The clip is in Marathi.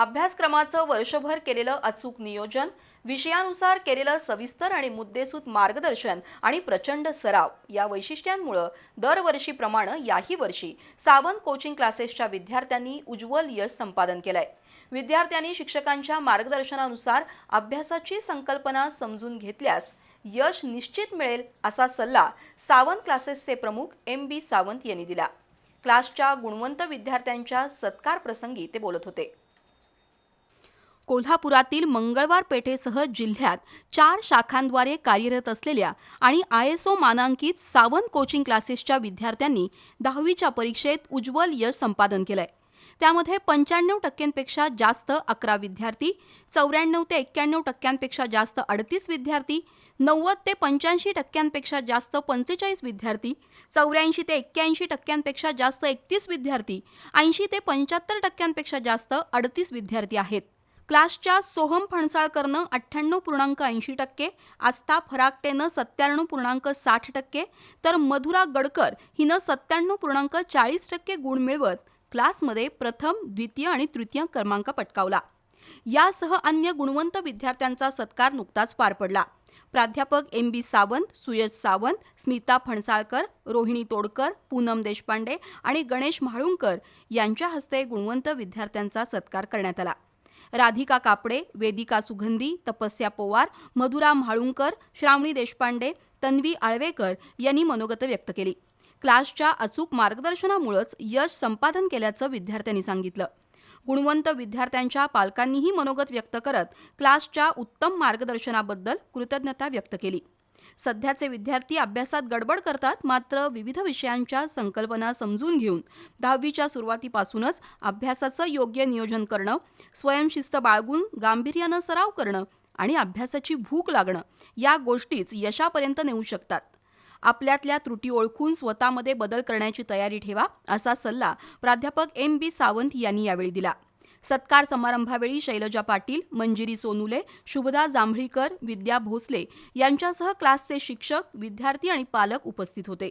अभ्यासक्रमाचं वर्षभर केलेलं अचूक नियोजन विषयानुसार केलेलं सविस्तर आणि मुद्देसूद मार्गदर्शन आणि प्रचंड सराव या वैशिष्ट्यांमुळं दरवर्षीप्रमाणे याही वर्षी सावंत कोचिंग क्लासेसच्या विद्यार्थ्यांनी उज्ज्वल यश संपादन केलंय. विद्यार्थ्यांनी शिक्षकांच्या मार्गदर्शनानुसार अभ्यासाची संकल्पना समजून घेतल्यास यश निश्चित मिळेल असा सल्ला सावंत क्लासेसचे प्रमुख एम बी सावंत यांनी दिला. क्लासच्या गुणवंत विद्यार्थ्यांच्या सत्कार प्रसंगी ते बोलत होते. कोल्हापुरातील मंगळवार पेठेसह जिल्ह्यात चार शाखांद्वारे कार्यरत असलेल्या आणि आय एस ओ मानांकित सावंत कोचिंग क्लासेसच्या विद्यार्थ्यांनी दहावीच्या परीक्षेत उज्ज्वल यश संपादन केलंय. त्यामध्ये पंच्याण्णव टक्क्यांपेक्षा जास्त अकरा विद्यार्थी चौऱ्याण्णव ते एक्क्याण्णव टक्क्यांपेक्षा जास्त अडतीस विद्यार्थी नव्वद ते पंच्याऐंशी टक्क्यांपेक्षा जास्त पंचेचाळीस विद्यार्थी चौऱ्याऐंशी ते एक्क्याऐंशी टक्क्यांपेक्षा जास्त एकतीस विद्यार्थी ऐंशी ते पंच्याहत्तर टक्क्यांपेक्षा जास्त अडतीस विद्यार्थी आहेत. क्लासच्या सोहम फणसाळकरनं अठ्ठ्याण्णव पूर्णांक ऐंशी टक्के आस्था फराकटेनं सत्त्याण्णव पूर्णांक साठ टक्के तर मधुरा गडकर हिनं सत्त्याण्णव पूर्णांक चाळीस टक्के गुण मिळवत क्लासमध्ये प्रथम द्वितीय आणि तृतीय क्रमांक पटकावला. यासह अन्य गुणवंत विद्यार्थ्यांचा सत्कार नुकताच पार पडला. प्राध्यापक एम बी सावंत सुयश सावंत स्मिता फणसाळकर रोहिणी तोडकर पूनम देशपांडे आणि गणेश म्हाळुंकर यांच्या हस्ते गुणवंत विद्यार्थ्यांचा सत्कार करण्यात आला. राधिका कापडे वेदिका सुगंधी तपस्या पोवार मधुरा म्हाळुंकर श्रावणी देशपांडे तन्वी आळवेकर यांनी मनोगत व्यक्त केली. क्लासच्या अचूक मार्गदर्शनामुळेच यश संपादन केल्याचं विद्यार्थ्यांनी सांगितलं. गुणवंत विद्यार्थ्यांच्या पालकांनीही मनोगत व्यक्त करत क्लासच्या उत्तम मार्गदर्शनाबद्दल कृतज्ञता व्यक्त केली. सध्याचे विद्यार्थी अभ्यासात गडबड करतात मात्र विविध विषयांच्या संकल्पना समजून घेऊन दहावीच्या सुरुवातीपासूनच अभ्यासाचं योग्य नियोजन करणं स्वयंशिस्त बाळगून गांभीर्यानं सराव करणं आणि अभ्यासाची भूक लागणं या गोष्टीच यशापर्यंत नेऊ शकतात. आपल्यातल्या त्रुटी ओळखून स्वतःमध्ये बदल करण्याची तयारी ठेवा असा सल्ला प्राध्यापक एम बी सावंत यांनी यावेळी दिला. सत्कार समारंभावेळी शैलजा पाटील मंजिरी सोनुले शुभदा जांभळीकर विद्या भोसले यांच्यासह क्लासचे शिक्षक विद्यार्थी आणि पालक उपस्थित होते.